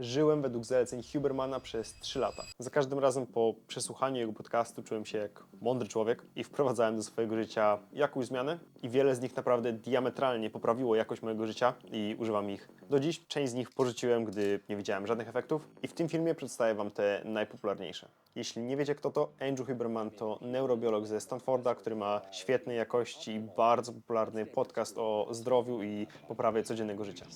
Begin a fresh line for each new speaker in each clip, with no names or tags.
Żyłem według zaleceń Hubermana przez 3 lata. Za każdym razem po przesłuchaniu jego podcastu czułem się jak mądry człowiek i wprowadzałem do swojego życia jakąś zmianę i wiele z nich naprawdę diametralnie poprawiło jakość mojego życia i używam ich do dziś. Część z nich porzuciłem, gdy nie widziałem żadnych efektów i w tym filmie przedstawię Wam te najpopularniejsze. Jeśli nie wiecie kto to, Andrew Huberman to neurobiolog ze Stanforda, który ma świetnej jakości i bardzo popularny podcast o zdrowiu i poprawie codziennego życia.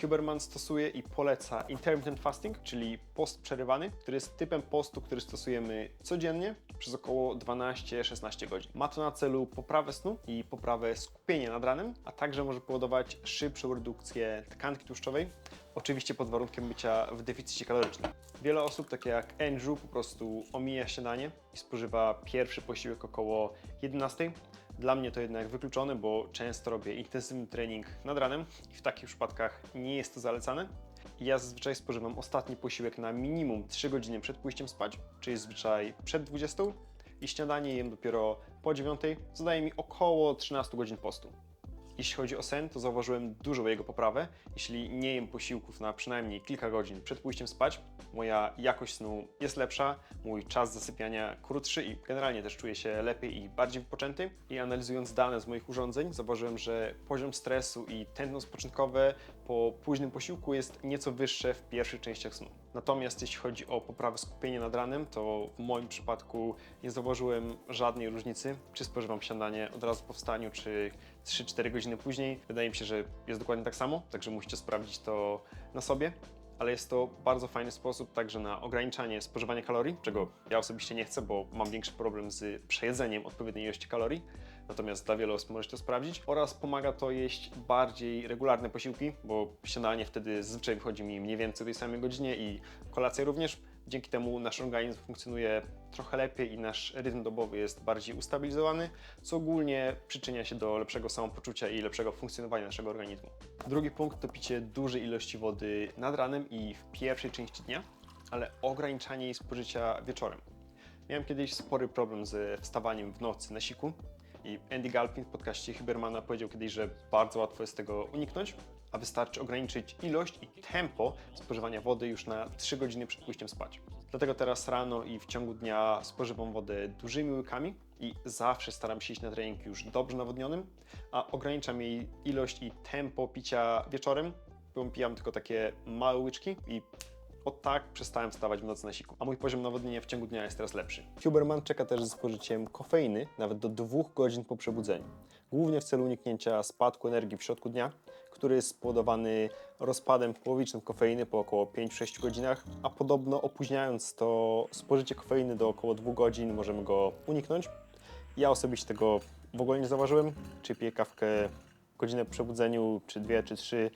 Huberman stosuje i poleca intermittent fasting, czyli post przerywany, który jest typem postu, który stosujemy codziennie przez około 12-16 godzin. Ma to na celu poprawę snu i poprawę skupienia nad ranem, a także może powodować szybszą redukcję tkanki tłuszczowej, oczywiście pod warunkiem bycia w deficycie kalorycznym. Wiele osób, takie jak Andrew, po prostu omija śniadanie i spożywa pierwszy posiłek około 11. Dla mnie to jednak wykluczone, bo często robię intensywny trening nad ranem i w takich przypadkach nie jest to zalecane. Ja zazwyczaj spożywam ostatni posiłek na minimum 3 godziny przed pójściem spać, czyli zazwyczaj przed 20 i śniadanie jem dopiero po 9, co daje mi około 13 godzin postu. Jeśli chodzi o sen, to zauważyłem dużą jego poprawę. Jeśli nie jem posiłków na przynajmniej kilka godzin przed pójściem spać, moja jakość snu jest lepsza, mój czas zasypiania krótszy i generalnie też czuję się lepiej i bardziej wypoczęty. I analizując dane z moich urządzeń, zauważyłem, że poziom stresu i tętno spoczynkowe po późnym posiłku jest nieco wyższe w pierwszych częściach snu. Natomiast jeśli chodzi o poprawę skupienia nad ranem, to w moim przypadku nie zauważyłem żadnej różnicy, czy spożywam śniadanie od razu po wstaniu, czy 3-4 godziny później. Wydaje mi się, że jest dokładnie tak samo, także musicie sprawdzić to na sobie. Ale jest to bardzo fajny sposób także na ograniczanie spożywania kalorii, czego ja osobiście nie chcę, bo mam większy problem z przejedzeniem odpowiedniej ilości kalorii. Natomiast dla wielu osób możecie to sprawdzić. Oraz pomaga to jeść bardziej regularne posiłki, bo śniadanie wtedy zazwyczaj wychodzi mi mniej więcej o tej samej godzinie i kolacja również. Dzięki temu nasz organizm funkcjonuje trochę lepiej i nasz rytm dobowy jest bardziej ustabilizowany, co ogólnie przyczynia się do lepszego samopoczucia i lepszego funkcjonowania naszego organizmu. Drugi punkt to picie dużej ilości wody nad ranem i w pierwszej części dnia, ale ograniczanie jej spożycia wieczorem. Miałem kiedyś spory problem ze wstawaniem w nocy na siku i Andy Galpin w podcaście Hubermana powiedział kiedyś, że bardzo łatwo jest tego uniknąć, a wystarczy ograniczyć ilość i tempo spożywania wody już na 3 godziny przed pójściem spać. Dlatego teraz rano i w ciągu dnia spożywam wodę dużymi łykami i zawsze staram się iść na trening już dobrze nawodnionym, a ograniczam jej ilość i tempo picia wieczorem, bo pijam tylko takie małe łyczki i tak przestałem wstawać w nocy na siku, a mój poziom nawodnienia w ciągu dnia jest teraz lepszy. Huberman czeka też ze spożyciem kofeiny nawet do 2 godzin po przebudzeniu, głównie w celu uniknięcia spadku energii w środku dnia, który jest spowodowany rozpadem połowicznym kofeiny po około 5-6 godzinach, a podobno opóźniając to spożycie kofeiny do około 2 godzin możemy go uniknąć. Ja osobiście tego w ogóle nie zauważyłem, czy piję kawkę godzinę po przebudzeniu, czy dwie, czy trzy,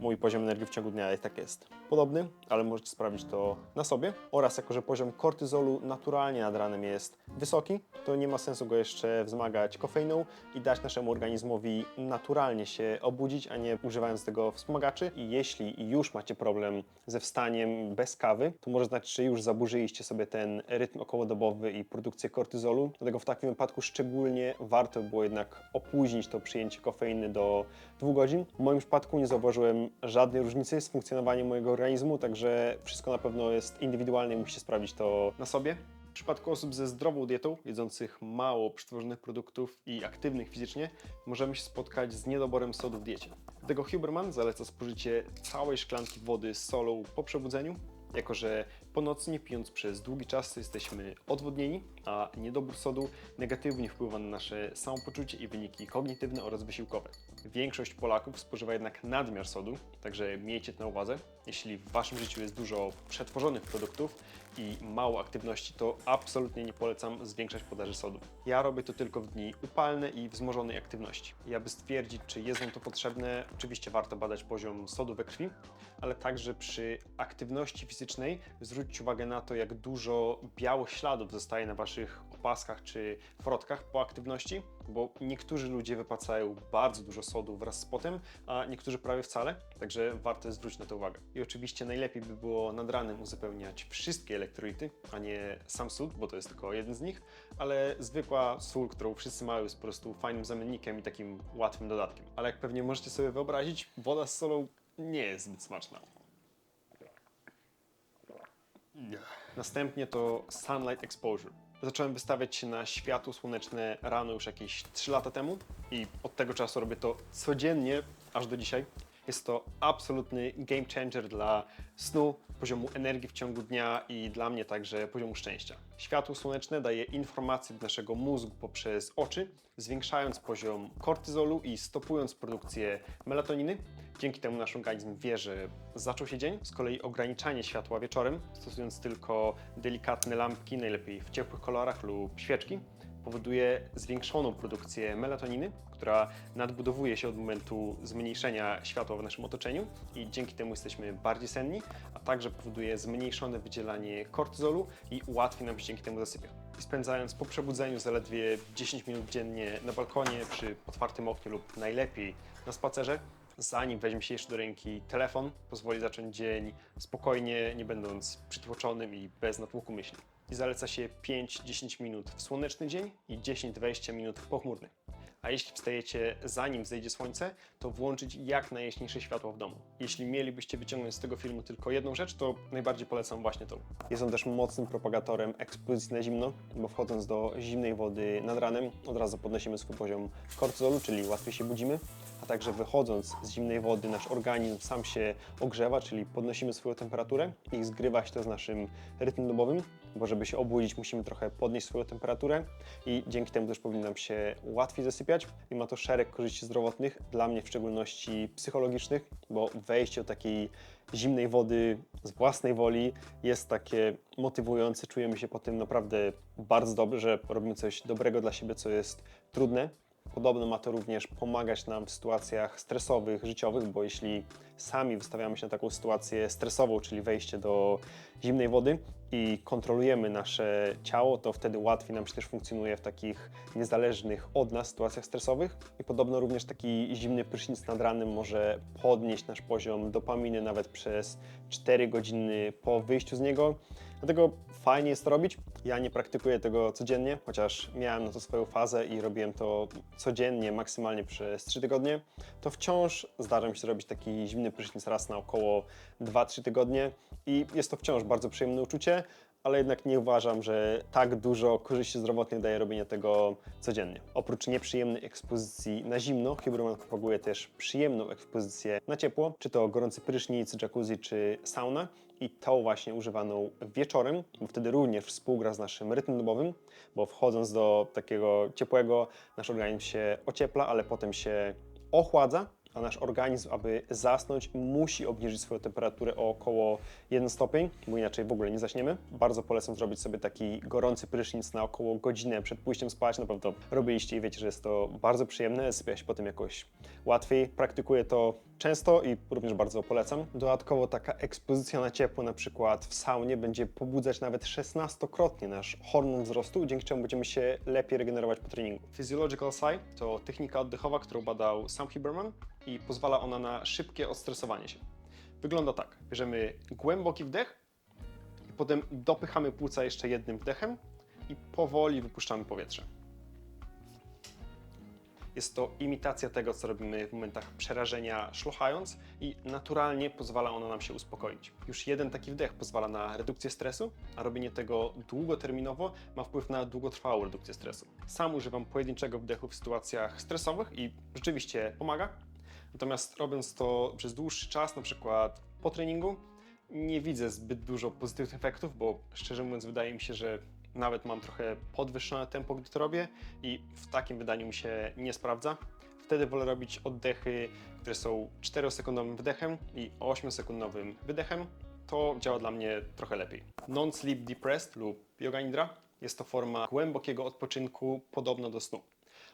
mój poziom energii w ciągu dnia jest tak jest. Podobny, ale możecie sprawdzić to na sobie. Oraz jako, że poziom kortyzolu naturalnie nad ranem jest wysoki, to nie ma sensu go jeszcze wzmagać kofeiną i dać naszemu organizmowi naturalnie się obudzić, a nie używając tego wspomagaczy. I jeśli już macie problem ze wstaniem bez kawy, to może znaczyć, że już zaburzyliście sobie ten rytm okołodobowy i produkcję kortyzolu. Dlatego w takim wypadku szczególnie warto było jednak opóźnić to przyjęcie kofeiny do 2 godzin. W moim przypadku nie zauważyłem żadnej różnicy z funkcjonowaniem mojego organizmu, także wszystko na pewno jest indywidualne i musicie sprawdzić to na sobie. W przypadku osób ze zdrową dietą, jedzących mało przetworzonych produktów i aktywnych fizycznie, możemy się spotkać z niedoborem sodu w diecie. Dlatego Huberman zaleca spożycie całej szklanki wody z solą po przebudzeniu, jako że po nie pijąc przez długi czas jesteśmy odwodnieni, a niedobór sodu negatywnie wpływa na nasze samopoczucie i wyniki kognitywne oraz wysiłkowe. Większość Polaków spożywa jednak nadmiar sodu, także miejcie to na uwadze. Jeśli w Waszym życiu jest dużo przetworzonych produktów i mało aktywności, to absolutnie nie polecam zwiększać podaży sodu. Ja robię to tylko w dni upalne i wzmożonej aktywności. I aby stwierdzić, czy jest Wam to potrzebne, oczywiście warto badać poziom sodu we krwi, ale także przy aktywności fizycznej zwróćcie uwagę na to, jak dużo białych śladów zostaje na Waszych opaskach czy frotkach po aktywności, bo niektórzy ludzie wypacają bardzo dużo sodu wraz z potem, a niektórzy prawie wcale, także warto zwrócić na to uwagę. I oczywiście najlepiej by było nad ranem uzupełniać wszystkie elektrolity, a nie sam sód, bo to jest tylko jeden z nich, ale zwykła sól, którą wszyscy mają, jest po prostu fajnym zamiennikiem i takim łatwym dodatkiem. Ale jak pewnie możecie sobie wyobrazić, woda z solą nie jest zbyt smaczna. Następnie to sunlight exposure. Zacząłem wystawiać się na światło słoneczne rano już jakieś 3 lata temu i od tego czasu robię to codziennie, aż do dzisiaj. Jest to absolutny game changer dla snu, poziomu energii w ciągu dnia i dla mnie także poziomu szczęścia. Światło słoneczne daje informacje do naszego mózgu poprzez oczy, zwiększając poziom kortyzolu i stopując produkcję melatoniny. Dzięki temu nasz organizm wie, że zaczął się dzień. Z kolei ograniczanie światła wieczorem, stosując tylko delikatne lampki, najlepiej w ciepłych kolorach lub świeczki, powoduje zwiększoną produkcję melatoniny, która nadbudowuje się od momentu zmniejszenia światła w naszym otoczeniu i dzięki temu jesteśmy bardziej senni, a także powoduje zmniejszone wydzielanie kortyzolu i łatwiej nam się dzięki temu zasypia. I spędzając po przebudzeniu zaledwie 10 minut dziennie na balkonie przy otwartym oknie lub najlepiej na spacerze, zanim weźmie się jeszcze do ręki telefon, pozwoli zacząć dzień spokojnie, nie będąc przytłoczonym i bez natłoku myśli. I zaleca się 5-10 minut w słoneczny dzień i 10-20 minut w pochmurny. A jeśli wstajecie zanim zejdzie słońce, to włączyć jak najjaśniejsze światło w domu. Jeśli mielibyście wyciągnąć z tego filmu tylko jedną rzecz, to najbardziej polecam właśnie tą. Jestem też mocnym propagatorem ekspozycji na zimno, bo wchodząc do zimnej wody nad ranem, od razu podnosimy swój poziom kortyzolu, czyli łatwiej się budzimy, także wychodząc z zimnej wody nasz organizm sam się ogrzewa, czyli podnosimy swoją temperaturę i zgrywa się to z naszym rytmem dobowym, bo żeby się obudzić musimy trochę podnieść swoją temperaturę i dzięki temu też powinno nam się łatwiej zasypiać i ma to szereg korzyści zdrowotnych, dla mnie w szczególności psychologicznych, bo wejście do takiej zimnej wody z własnej woli jest takie motywujące, czujemy się po tym naprawdę bardzo dobrze, że robimy coś dobrego dla siebie, co jest trudne. Podobno ma to również pomagać nam w sytuacjach stresowych, życiowych, bo jeśli sami wystawiamy się na taką sytuację stresową, czyli wejście do zimnej wody i kontrolujemy nasze ciało, to wtedy łatwiej nam się też funkcjonuje w takich niezależnych od nas sytuacjach stresowych. I podobno również taki zimny prysznic nad ranem może podnieść nasz poziom dopaminy nawet przez 4 godziny po wyjściu z niego. Dlatego fajnie jest to robić. Ja nie praktykuję tego codziennie, chociaż miałem na to swoją fazę i robiłem to codziennie, maksymalnie przez 3 tygodnie. To wciąż zdarza mi się robić taki zimny prysznic raz na około 2-3 tygodnie i jest to wciąż bardzo przyjemne uczucie, ale jednak nie uważam, że tak dużo korzyści zdrowotnych daje robienie tego codziennie. Oprócz nieprzyjemnej ekspozycji na zimno, Huberman propaguje też przyjemną ekspozycję na ciepło, czy to gorący prysznic, jacuzzi czy sauna. I tą właśnie używaną wieczorem, bo wtedy również współgra z naszym rytmem dobowym, bo wchodząc do takiego ciepłego, nasz organizm się ociepla, ale potem się ochładza, a nasz organizm, aby zasnąć, musi obniżyć swoją temperaturę o około 1 stopień, bo inaczej w ogóle nie zaśniemy. Bardzo polecam zrobić sobie taki gorący prysznic na około godzinę przed pójściem spać. Na pewno robiliście i wiecie, że jest to bardzo przyjemne, sypia się potem jakoś łatwiej. Praktykuję to często i również bardzo polecam. Dodatkowo taka ekspozycja na ciepło, na przykład w saunie, będzie pobudzać nawet 16-krotnie nasz hormon wzrostu, dzięki czemu będziemy się lepiej regenerować po treningu. Physiological Sigh to technika oddechowa, którą badał sam Huberman i pozwala ona na szybkie odstresowanie się. Wygląda tak. Bierzemy głęboki wdech i potem dopychamy płuca jeszcze jednym wdechem i powoli wypuszczamy powietrze. Jest to imitacja tego, co robimy w momentach przerażenia, szlochając i naturalnie pozwala ona nam się uspokoić. Już jeden taki wdech pozwala na redukcję stresu, a robienie tego długoterminowo ma wpływ na długotrwałą redukcję stresu. Sam używam pojedynczego wdechu w sytuacjach stresowych i rzeczywiście pomaga. Natomiast robiąc to przez dłuższy czas, na przykład po treningu, nie widzę zbyt dużo pozytywnych efektów, bo szczerze mówiąc wydaje mi się, że nawet mam trochę podwyższone tempo, gdy to robię i w takim wydaniu mi się nie sprawdza. Wtedy wolę robić oddechy, które są 4-sekundowym wdechem i 8-sekundowym wydechem. To działa dla mnie trochę lepiej. Non-sleep depressed lub yoga nidra jest to forma głębokiego odpoczynku podobna do snu.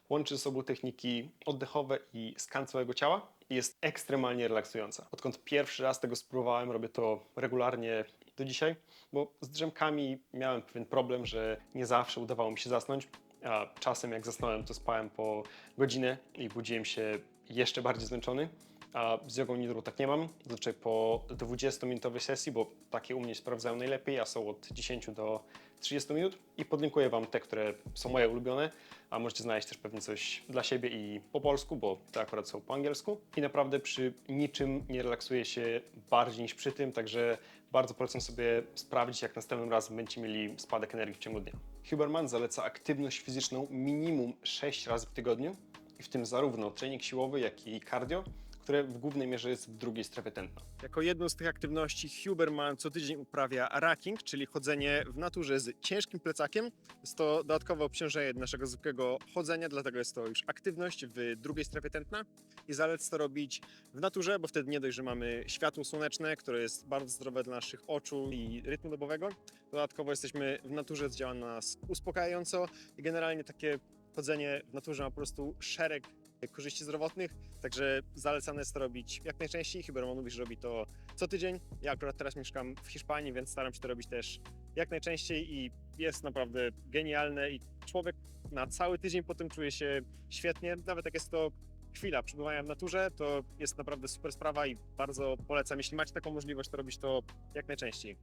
Łączy ze sobą techniki oddechowe i skan całego ciała i jest ekstremalnie relaksująca. Odkąd pierwszy raz tego spróbowałem, robię to regularnie do dzisiaj, bo z drzemkami miałem pewien problem, że nie zawsze udawało mi się zasnąć, a czasem jak zasnąłem, to spałem po godzinę i budziłem się jeszcze bardziej zmęczony. A z jogą nidrą tak nie mam. Zazwyczaj po 20-minutowej sesji, bo takie u mnie sprawdzają najlepiej, a są od 10 do 30 minut. I podlinkuję Wam te, które są moje ulubione, a możecie znaleźć też pewnie coś dla siebie i po polsku, bo te akurat są po angielsku. I naprawdę przy niczym nie relaksuję się bardziej niż przy tym, także bardzo polecam sobie sprawdzić, jak następnym razem będziecie mieli spadek energii w ciągu dnia. Huberman zaleca aktywność fizyczną minimum 6 razy w tygodniu, i w tym zarówno trening siłowy, jak i cardio, które w głównej mierze jest w drugiej strefie tętna. Jako jedną z tych aktywności Huberman co tydzień uprawia racking, czyli chodzenie w naturze z ciężkim plecakiem. Jest to dodatkowe obciążenie naszego zwykłego chodzenia, dlatego jest to już aktywność w drugiej strefie tętna i zaleca to robić w naturze, bo wtedy nie dość, że mamy światło słoneczne, które jest bardzo zdrowe dla naszych oczu i rytmu dobowego. Dodatkowo jesteśmy w naturze, działa na nas uspokajająco i generalnie takie chodzenie w naturze ma po prostu szereg korzyści zdrowotnych, także zalecane jest to robić jak najczęściej. Że robi to co tydzień. Ja akurat teraz mieszkam w Hiszpanii, więc staram się to robić też jak najczęściej i jest naprawdę genialne i człowiek na cały tydzień potem czuje się świetnie, nawet jak jest to chwila przebywania w naturze, to jest naprawdę super sprawa i bardzo polecam, jeśli macie taką możliwość, to robić to jak najczęściej.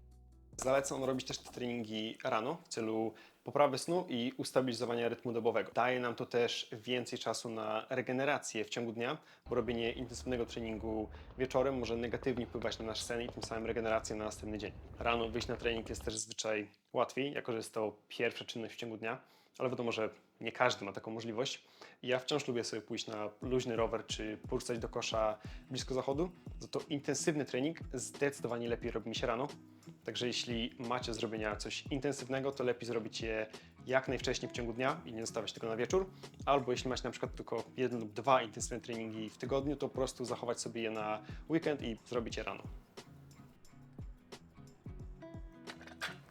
Zalecam robić też te treningi rano w celu poprawy snu i ustabilizowania rytmu dobowego. Daje nam to też więcej czasu na regenerację w ciągu dnia, bo robienie intensywnego treningu wieczorem może negatywnie wpływać na nasz sen i tym samym regenerację na następny dzień. Rano wyjść na trening jest też zazwyczaj łatwiej, jako że jest to pierwsza czynność w ciągu dnia, ale wiadomo, że nie każdy ma taką możliwość. Ja wciąż lubię sobie pójść na luźny rower czy porzucać do kosza blisko zachodu, za to intensywny trening zdecydowanie lepiej robi mi się rano. Także jeśli macie zrobienia coś intensywnego, to lepiej zrobić je jak najwcześniej w ciągu dnia i nie zostawiać tego na wieczór. Albo jeśli macie na przykład tylko jeden lub dwa intensywne treningi w tygodniu, to po prostu zachować sobie je na weekend i zrobić je rano.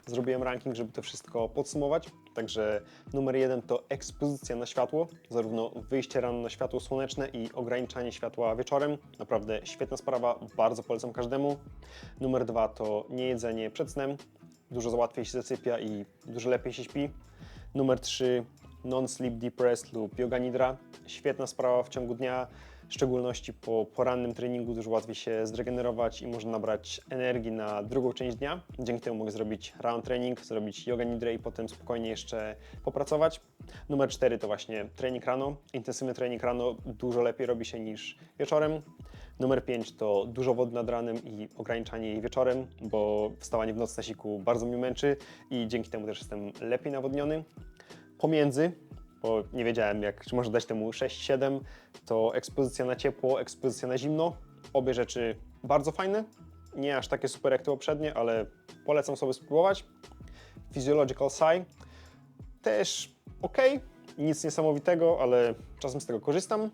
Zrobiłem ranking, żeby to wszystko podsumować. Także numer jeden to ekspozycja na światło, zarówno wyjście rano na światło słoneczne i ograniczanie światła wieczorem. Naprawdę świetna sprawa, bardzo polecam każdemu. Numer dwa to niejedzenie przed snem. Dużo łatwiej się zasypia i dużo lepiej się śpi. Numer trzy non-sleep deep rest lub yoga nidra. Świetna sprawa w ciągu dnia, w szczególności po porannym treningu dużo łatwiej się zregenerować i można nabrać energii na drugą część dnia. Dzięki temu mogę zrobić round trening, zrobić yoga nidrę i potem spokojnie jeszcze popracować. Numer cztery to właśnie trening rano. Intensywny trening rano dużo lepiej robi się niż wieczorem. Numer 5 to dużo wody nad ranem i ograniczanie jej wieczorem, bo wstawanie w noc na siku bardzo mnie męczy i dzięki temu też jestem lepiej nawodniony. Pomiędzy, bo nie wiedziałem, jak, czy można dać temu 6-7, to ekspozycja na ciepło, ekspozycja na zimno. Obie rzeczy bardzo fajne. Nie aż takie super jak te poprzednie, ale polecam sobie spróbować. Physiological Sigh też ok, nic niesamowitego, ale czasem z tego korzystam.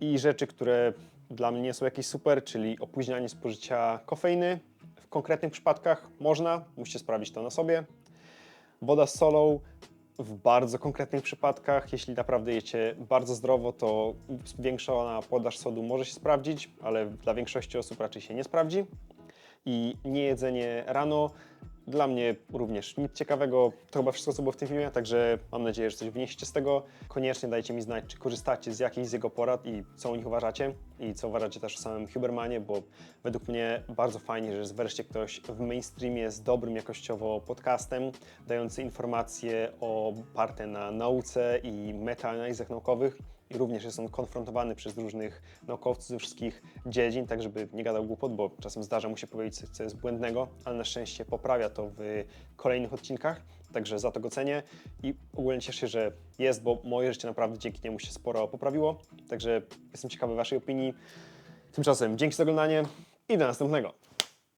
I rzeczy, które dla mnie nie są jakieś super, czyli opóźnianie spożycia kofeiny. W konkretnych przypadkach można, musicie sprawdzić to na sobie. Woda z solą w bardzo konkretnych przypadkach, jeśli naprawdę jecie bardzo zdrowo, to większa podaż sodu może się sprawdzić, ale dla większości osób raczej się nie sprawdzi. I niejedzenie rano dla mnie również nic ciekawego. To chyba wszystko, co było w tym filmie, także mam nadzieję, że coś wyniesiecie z tego. Koniecznie dajcie mi znać, czy korzystacie z jakiejś z jego porad i co o nich uważacie i co uważacie też o samym Hubermanie, bo według mnie bardzo fajnie, że jest wreszcie ktoś w mainstreamie z dobrym jakościowo podcastem, dający informacje oparte na nauce i metaanalizach naukowych i również jest on konfrontowany przez różnych naukowców ze wszystkich dziedzin, tak żeby nie gadał głupot, bo czasem zdarza mu się powiedzieć co jest błędnego, ale na szczęście poprawia to w kolejnych odcinkach, także za to go cenię i ogólnie cieszę się, że jest, bo moje życie naprawdę dzięki niemu się sporo poprawiło, także jestem ciekawy Waszej opinii. Tymczasem dzięki za oglądanie i do następnego.